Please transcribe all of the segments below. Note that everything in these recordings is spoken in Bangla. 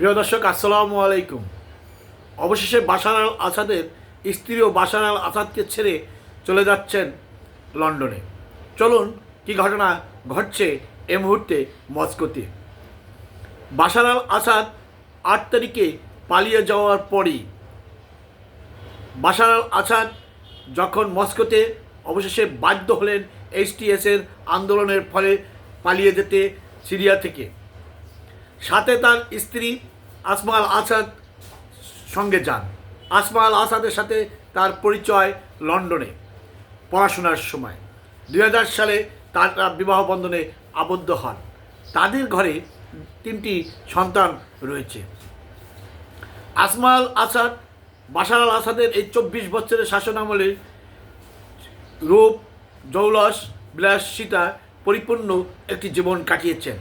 প্রিয় দর্শক, আসসালামু আলাইকুম। অবশেষে বাশার আল আসাদের স্ত্রী ও বাশার আল আসাদকে ছেড়ে চলে যাচ্ছেন লন্ডনে। চলুন, কি ঘটনা ঘটছে এ মুহূর্তে মস্কোতে। বাশার আল আসাদ আট তারিখে পালিয়ে যাওয়ার পরই বাশার আল আসাদ যখন মস্কোতে অবশেষে বাধ্য হলেন এইচটিএসের আন্দোলনের ফলে পালিয়ে যেতে সিরিয়া থেকে। সাথে তার স্ত্রী আসমাল আসাদ সঙ্গে যান। আসমাল আসাদের সাথে তার পরিচয় লন্ডনে পড়াশোনার সময়। দু হাজার সালে তারা বিবাহ বন্ধনে আবদ্ধ হন। তাদের ঘরে তিনটি সন্তান রয়েছে। আসমাল আসাদ, বাশার আল আসাদের এই চব্বিশ বছরের শাসনামলে রূপ, জৌলস, বিলাসিতা পরিপূর্ণ একটি জীবন কাটিয়েছেন।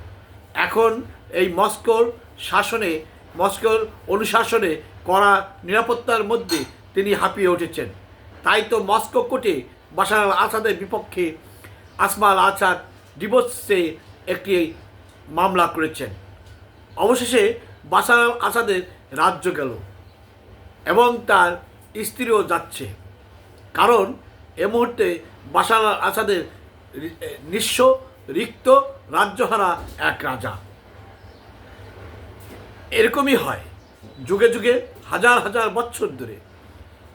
এখন এই মস্কোর শাসনে, মস্কোর অনুশাসনে করা নিরাপত্তার মধ্যে তিনি হাঁপিয়ে উঠেছেন। তাই তো মস্কো কোর্টে বাশার আল আসাদের বিপক্ষে আসমাল আসাদ ডিভোর্সে একটি মামলা করেছেন। অবশেষে বাশার আল আসাদের রাজ্য গেল এবং তার স্ত্রীও যাচ্ছে। কারণ এ মুহূর্তে বাশার আল আসাদের নিঃস্ব, রিক্ত রাজ্যহারা এক রাজা। এরকমই হয়। যুগে যুগে হাজার হাজার বছর ধরে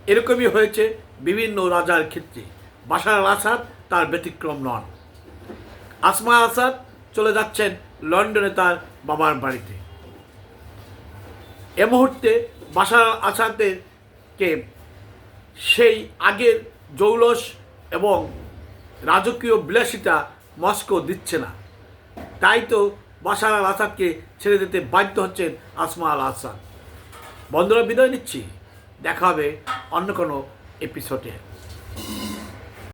এরকমই হয়েছে বিভিন্ন রাজার ক্ষেত্রে। আল আসাদ তার ব্যতিক্রম নন। আসমা আসাদ চলে যাচ্ছেন লন্ডনে তার বাবার বাড়িতে। এ মুহূর্তে আল আসাদেরকে সেই আগের জৌলস এবং রাজকীয় বিলাসিতা মস্কো দিচ্ছে না। তাই তো বাশার আল আসাদকে ছেড়ে দিতে বাধ্য হচ্ছেন আসমা আল আসাদ। বন্ধুরা, বিদায় নিচ্ছি। দেখা হবে অন্য কোনো এপিসোডে